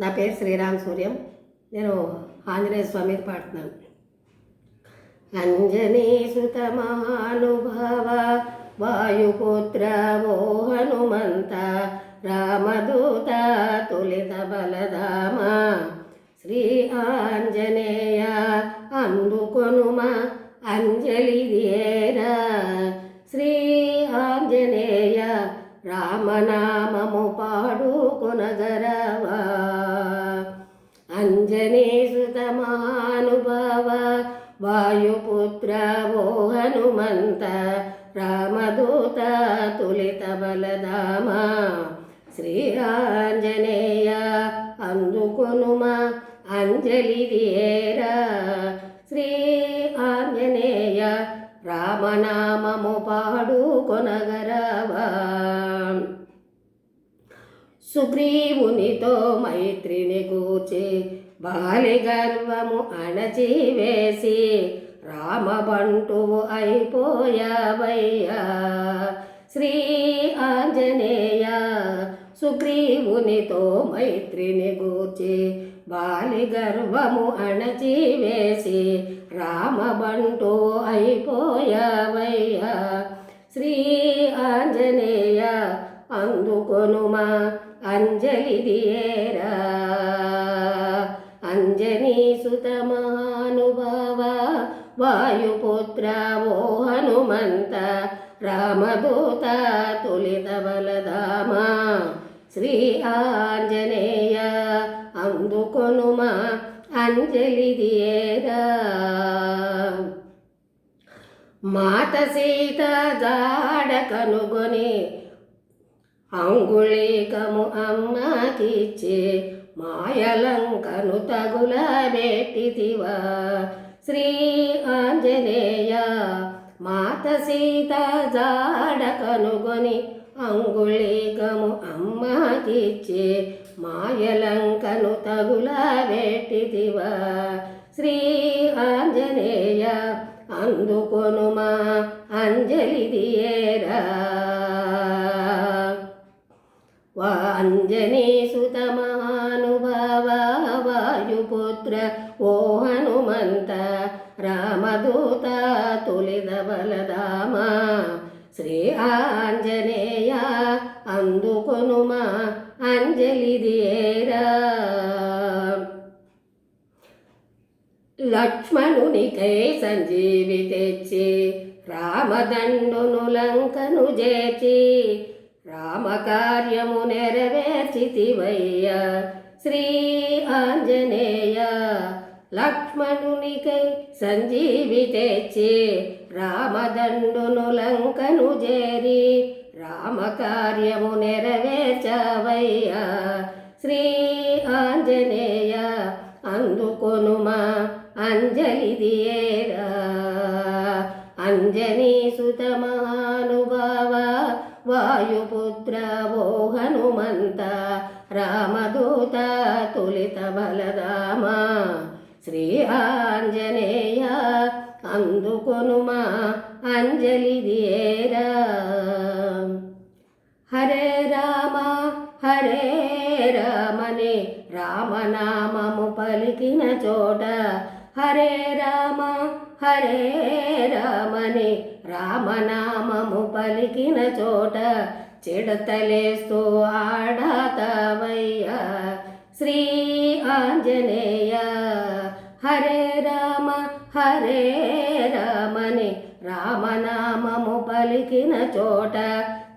నా పేరు శ్రీరామ్ సూర్యం. నేను ఆంజనేయ స్వామి పాడుతున్నాను. అంజనీ సుత మహానుభావ వాయుపుత్ర ఓ హనుమంత రామదూత తులిత బలధామ. శ్రీ ఆంజనేయ అందుకొనుమ అంజలి దేరా శ్రీ ఆంజనేయ రామనామము పాడుకొనగరా. హనుమంత రామదూత తులిత బలధామ. శ్రీ ఆంజనేయ అందుకొనుమ అంజలి దియేరా శ్రీ ఆంజనేయ రామనామము పాడుకొనగరవా. సుగ్రీవునితో మైత్రిని కూర్చి బాలి గర్వము అణచివేసి రామబంటువు అయిపోయావయ్యా. శ్రీ ఆంజనేయ సుగ్రీవునితో మైత్రిని గూర్చి బాలి గర్వము అణచివేసి రామబంటు అయిపోయావయ్యా. శ్రీ ఆంజనేయ అందుకొనుమా అంజలి దియేరా అంజనీ సుతమా ವಾಯುಪುತ್ರ హనుమంత ಹನುಮಂತ ರಾಮದೂತ బలదామా శ్రీ ఆంజనేయ ಆಂಜನೇಯ ಅಂದುಕೊನುಮ అంజలిదియేద మాత సీత జాడ కనుగొని అంగుళీకము అమ్మకిచ్చే మాయలంకను తగుల పెట్టిదివా శ్రీ ఆంజనేయ మాత సీత జాడ కనుగొని అంగుళీకము అమ్మకిచ్చి మాయలంకను తగుల పెట్టితివా శ్రీ ఆంజనేయ అందుకొనుమా అంజలి దియేరా వా అంజనీ సుత మహానుభ ರುದ್ರ ఓ హనుమంత రామదూత ತುಲಿದ శ్రీ ఆంజనేయ అందుకొనుమా దేరా లక్ష్మణునికై సంజీవి తెచ్చి రామదండును లంకను చేర్చి రామకార్యము నెరవేర్చితివయ్య శ్రీ ఆంజనేయ లక్ష్మణునికై సంజీవి తెచ్చి రామదండును లంకను చేరి రామకార్యము నెరవేర్చవయ్యా. శ్రీ ఆంజనేయ అందుకొనుమా అంజలి దియేరా అంజనీ సుత వాయుపుత్ర ఓ హనుమంత రామదూత తులిత బలదామా. శ్రీ ఆంజనేయ అందుకొనుమా అంజలి దియేరా. హరే రామ హరే రామని రామనామము పలికిన చోట. హరే రామ హరే రామని రామనామము పలికిన చోట చెడతలేస్తూ ఆడతావయ్యా. శ్రీ ఆంజనేయ హరే రామ హరే రామని రామనామము పలికిన చోట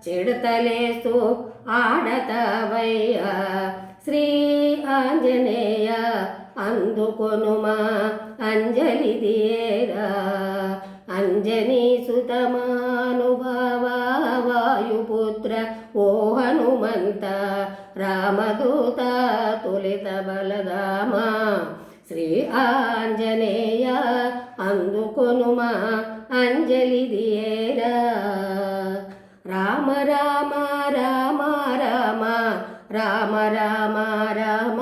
చెడతలేస్తూ ఆడతావయ్యా. శ్రీ ఆంజనేయ అందుకొనుమా అంజలిదేరా అంజనీ సుతమానుభావ ఓ హనుమంత. రామదూత తులిత బలదామా. శ్రీ ఆంజనేయ అందుకొనుమా అంజలి అంజలిదియేరా రామ రామ రామ రామ. రామ రామ రామ.